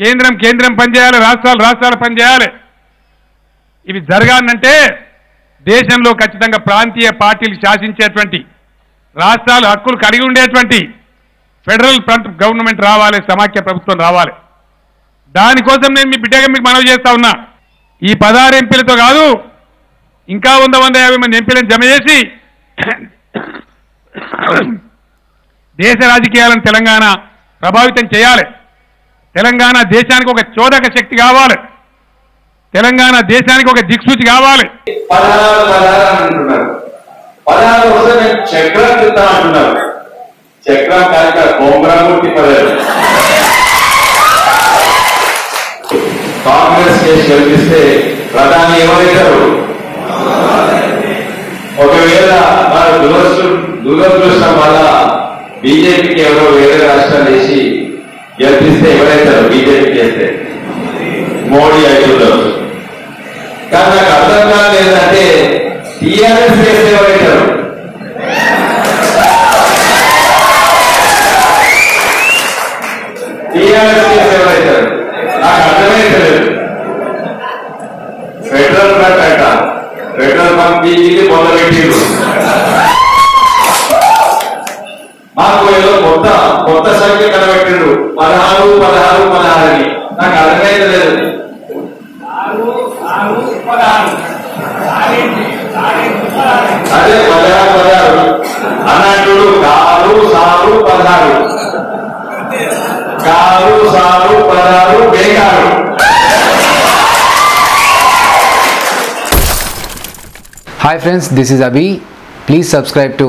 కేంద్రం కేంద్రం పనిచేయాలి రాష్ట్రాలు రాష్ట్రాలు పనిచేయాలి. ఇవి జరగాలంటే దేశంలో ఖచ్చితంగా ప్రాంతీయ పార్టీలు శాసించేటువంటి రాష్ట్రాలు హక్కులు కలిగి ఉండేటువంటి ఫెడరల్ ఫ్రంట్ గవర్నమెంట్ రావాలి సమాఖ్య ప్రభుత్వం రావాలి. దానికోసం నేను మీ బిడ్డగా మీకు మనవి చేస్తా ఉన్నా. ఈ పదహారు ఎంపీలతో కాదు ఇంకా వంద వంద యాభై మంది ఎంపీలను జమ చేసి దేశ రాజకీయాలను తెలంగాణ ప్రభావితం చేయాలి. తెలంగాణ దేశానికి ఒక చోదక శక్తి కావాలి. తెలంగాణ దేశానికి ఒక దిక్సూచి కావాలి. కాంగ్రెస్ కేసు ప్రధాని ఎవరైతారు? ఒకవేళ మన దురదృష్టం వల్ల బీజేపీకి ఎవరో వేరే రాష్ట్రాలు వేసి గెలిపిస్తే ఎవరైతారు? బీజేపీ చేస్తే. మోడీ అవుతుంటారు కానీ నాకు అర్థం కాలేదంటే టీఆర్ఎస్ చేస్తే ఎవరైతారు? టీఆర్ఎస్ చేస్తే ఎవరైతారు? నాకు అర్థమైతలేదు పెట్రోల్ బ్యాంక్ అంట. పెట్రోల్ బ్యాంక్ బీజీకి మొదలుపెట్టిండ్రు మాకు ఏదో కొత్త కొత్త సంఖ్య కనబెట్టిండ్రు. పదహారు పదహారు పదహారు అని. నాకు అర్థమైతలేదు అదే పదహారు పదహారు. అన్నట్టుడు కారు సారు పదహారు. కారు సారు పదహారు బేకారు. Hi friends, this is Abhi. Please subscribe to